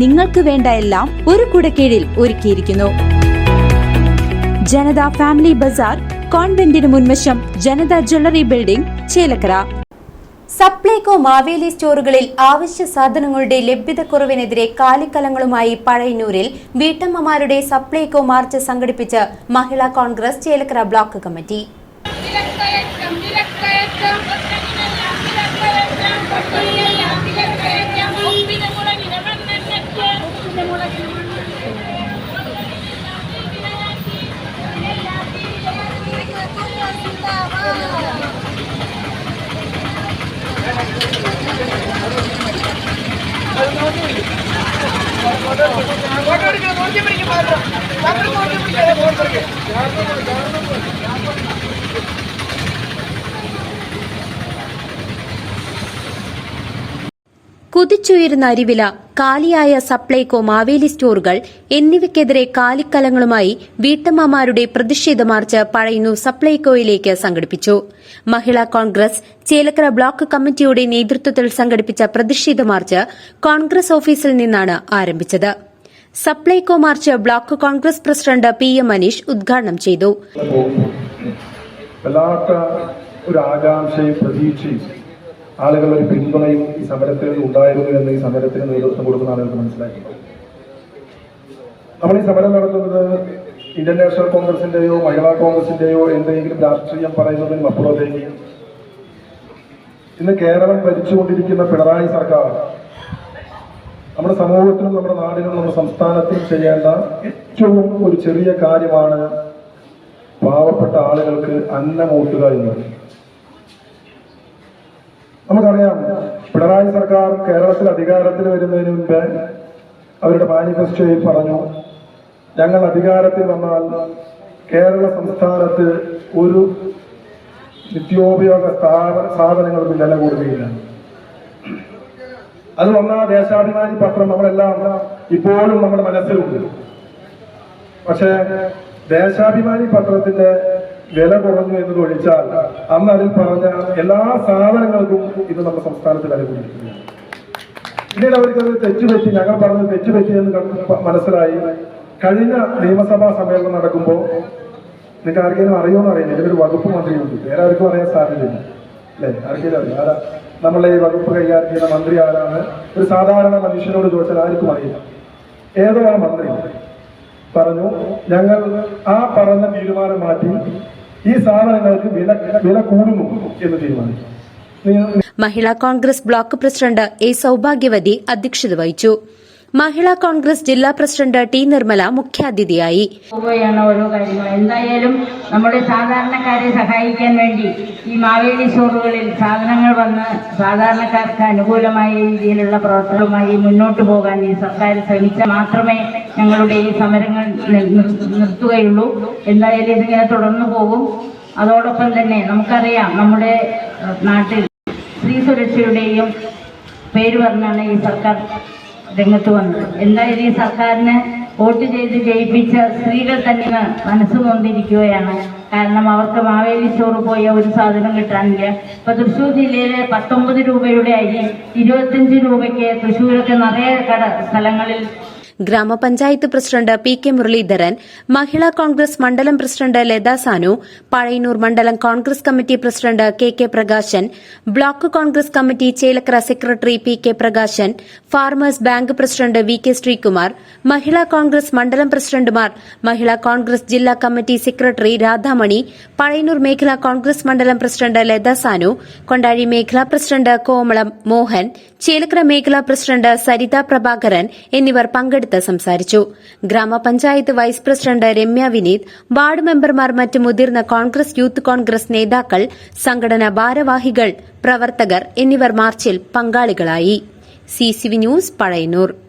നിങ്ങൾക്ക് വേണ്ട എല്ലാം ഒരു കുടക്കീഴിൽ ഒരുക്കിയിരിക്കുന്നു. ജനത ഫാമിലി ബസാർ കോൺവെന്റിന് മുൻവശം ജനത ജ്വല്ലറി ബിൽഡിംഗ് ചേലക്കര. സപ്ലൈകോ മാവേലി സ്റ്റോറുകളിൽ ആവശ്യ സാധനങ്ങളുടെ ലഭ്യതക്കുറവിനെതിരെ കാലിക്കലങ്ങളുമായി പഴയന്നൂരിൽ വീട്ടമ്മമാരുടെ സപ്ലൈകോ മാർച്ച് സംഘടിപ്പിച്ച് മഹിളാ കോൺഗ്രസ് ചേലക്കര ബ്ലോക്ക് കമ്മിറ്റി. കുതിച്ചുയരുന്ന അരിവില കാലിയായ സപ്ലൈകോ മാവേലി സ്റ്റോറുകൾ എന്നിവയ്ക്കെതിരെ കാലിക്കലങ്ങളുമായി വീട്ടമ്മമാരുടെ പ്രതിഷേധ മാർച്ച് പഴയന്നൂർ സപ്ലൈകോയിലേക്ക് സംഘടിപ്പിച്ചു. മഹിളാ കോൺഗ്രസ് ചേലക്കര ബ്ലോക്ക് കമ്മിറ്റിയുടെ നേതൃത്വത്തിൽ സംഘടിപ്പിച്ച പ്രതിഷേധ മാർച്ച് കോൺഗ്രസ് ഓഫീസിൽ നിന്നാണ് ആരംഭിച്ചത്. Supplyco march block Congress president P M Maneesh ഉദ്ഘാടനം ചെയ്തു. വല്ലാത്ത ഒരു ആകാംക്ഷയും പ്രതീക്ഷയും ആളുകളുടെ പിന്തുണയും ഈ സമരത്തിൽ ഉണ്ടായിരുന്നു എന്ന് ഈ സമരത്തിന് നേതൃത്വം കൊടുക്കുന്ന ആളുകൾക്ക് മനസ്സിലാക്കി നമ്മൾ ഈ സമരം നടത്തുന്നത് ഇന്ത്യൻ നാഷണൽ കോൺഗ്രസിന്റെയോ മഹിളാ കോൺഗ്രസിന്റെയോ എന്തെങ്കിലും രാഷ്ട്രീയം പറയുന്നതിനും അപ്പുറത്തേക്ക്. ഇന്ന് കേരളം ഭരിച്ചുകൊണ്ടിരിക്കുന്ന പിണറായി സർക്കാർ നമ്മുടെ സമൂഹത്തിനും നമ്മുടെ നാടിനും നമ്മുടെ സംസ്ഥാനത്തിനും ചെയ്യേണ്ട ഏറ്റവും ഒരു ചെറിയ കാര്യമാണ് പാവപ്പെട്ട ആളുകൾക്ക് അന്നമൂട്ടുക എന്നത്. നമുക്കറിയാം പിണറായി സർക്കാർ കേരളത്തിൽ അധികാരത്തിൽ വരുന്നതിന് മുൻപ് അവരുടെ മാനിഫെസ്റ്റോയിൽ പറഞ്ഞു ഞങ്ങൾ അധികാരത്തിൽ വന്നാൽ കേരള സംസ്ഥാനത്ത് ഒരു നിത്യോപയോഗ സ്ഥാപന സാധനങ്ങൾക്ക് വില കൂടുകയില്ല. അത് വന്ന ദേശാഭിമാനി പത്രം നമ്മളെല്ലാം ഇപ്പോഴും നമ്മുടെ മനസ്സിലുണ്ട്. പക്ഷേ ദേശാഭിമാനി പത്രത്തിന്റെ വില കുറഞ്ഞു എന്നത് ഒഴിച്ചാൽ അന്ന് അതിൽ പറഞ്ഞ എല്ലാ സാധനങ്ങൾക്കും ഇത് നമ്മുടെ സംസ്ഥാനത്ത് വില കൂടിയിരിക്കുകയാണ് പിന്നീട് അവർക്കത് തെറ്റുപറ്റി ഞങ്ങൾ പറഞ്ഞത് തെറ്റുപറ്റി എന്ന് മനസ്സിലായി. കഴിഞ്ഞ നിയമസഭാ സമ്മേളനം നടക്കുമ്പോൾ നിങ്ങൾക്ക് ആർക്കെങ്കിലും അറിയുമെന്ന് അറിയില്ല ഇതിലൊരു വകുപ്പ് മന്ത്രിയുണ്ട്. വേറെ ആർക്കും അറിയാൻ സാധ്യതയില്ല. അല്ലേ? ആർക്കെങ്കിലും അറിയാം ആരാ? നമ്മളെ ഈ വകുപ്പ് കൈകാര്യം ചെയ്യുന്ന മന്ത്രി ആരാണ്? ഒരു സാധാരണ മനുഷ്യനോട് ചോദിച്ചാൽ ആർക്കും അറിയില്ല. ഏതോ ആ മന്ത്രി പറഞ്ഞു ഞങ്ങൾ ആ പറഞ്ഞ തീരുമാനം മാറ്റി ഈ സാധനങ്ങൾക്ക് വില വില കൂടുന്നു എന്ന് തീരുമാനിച്ചു. Mahila Congress block president A Saubhagyavathi അധ്യക്ഷത വഹിച്ചു. മഹിളാ കോൺഗ്രസ് ജില്ലാ പ്രസിഡന്റ് ടി നിർമ്മല മുഖ്യാതിഥിയായി. ഓരോ കാര്യങ്ങൾ എന്തായാലും നമ്മുടെ സാധാരണക്കാരെ സഹായിക്കാൻ വേണ്ടി ഈ മാവേലി സ്റ്റോറുകളിൽ സാധനങ്ങൾ വന്ന് സാധാരണക്കാർക്ക് അനുകൂലമായ രീതിയിലുള്ള പ്രവർത്തനവുമായി മുന്നോട്ട് പോകാൻ ഈ സർക്കാർ ശ്രമിച്ചാൽ മാത്രമേ ഞങ്ങളുടെ ഈ സമരങ്ങൾ നിർ- നിർ- നിർത്തുകയുള്ളൂ. എന്തായാലും ഇതിങ്ങനെ തുടർന്നു പോകും. അതോടൊപ്പം തന്നെ നമുക്കറിയാം നമ്മുടെ നാട്ടിൽ സ്ത്രീ സുരക്ഷയുടെയും പേര് പറഞ്ഞാണ് ഈ സർക്കാർ രംഗത്ത് വന്നത് എന്തായാലും ഈ സർക്കാരിന് വോട്ട് ചെയ്ത് ജയിപ്പിച്ച സ്ത്രീകൾ തന്നെ മനസ്സുകൊണ്ടിരിക്കുകയാണ് കാരണം അവർക്ക് മാവേലി സ്റ്റോർ പോയ ഒരു സാധനം കിട്ടാനില്ല. ഇപ്പൊ തൃശ്ശൂർ ജില്ലയിലെ പത്തൊമ്പത് രൂപയുടെ അരി ഇരുപത്തഞ്ച് രൂപയ്ക്ക് തൃശ്ശൂരൊക്കെ നിറയെ കട സ്ഥലങ്ങളിൽ ഗ്രാമപഞ്ചായത്ത് president P K Muraleedharan Mahila Congress മണ്ഡലം പ്രസിഡന്റ് ലതാ സാനു പഴയന്നൂർ മണ്ഡലം Congress committee president K K Prakashan block Congress committee Chelakkara secretary P K Prakashan farmers bank president V K Sreekumar Mahila Congress മണ്ഡലം പ്രസിഡന്റുമാർ മഹിളാ കോൺഗ്രസ് ജില്ലാ കമ്മിറ്റി സെക്രട്ടറി രാധാമണി പഴയന്നൂർ മേഖലാ കോൺഗ്രസ് മണ്ഡലം president Latha Sanu Kondazhy മേഖലാ president കോമളം മോഹൻ ചേലക്കര മേഖലാ president Saritha Prabhakaran എന്നിവർ പങ്കെടുത്ത്. സംസാരിച്ചു. ഗ്രാമപഞ്ചായത്ത് vice president Ramya Vineeth ward മെമ്പർമാർ മറ്റ് മുതിർന്ന കോൺഗ്രസ് യൂത്ത് കോൺഗ്രസ് നേതാക്കൾ സംഘടനാ ഭാരവാഹികൾ പ്രവർത്തകർ എന്നിവർ മാർച്ചിൽ പങ്കാളികളായി. CCV news Pazhayannur.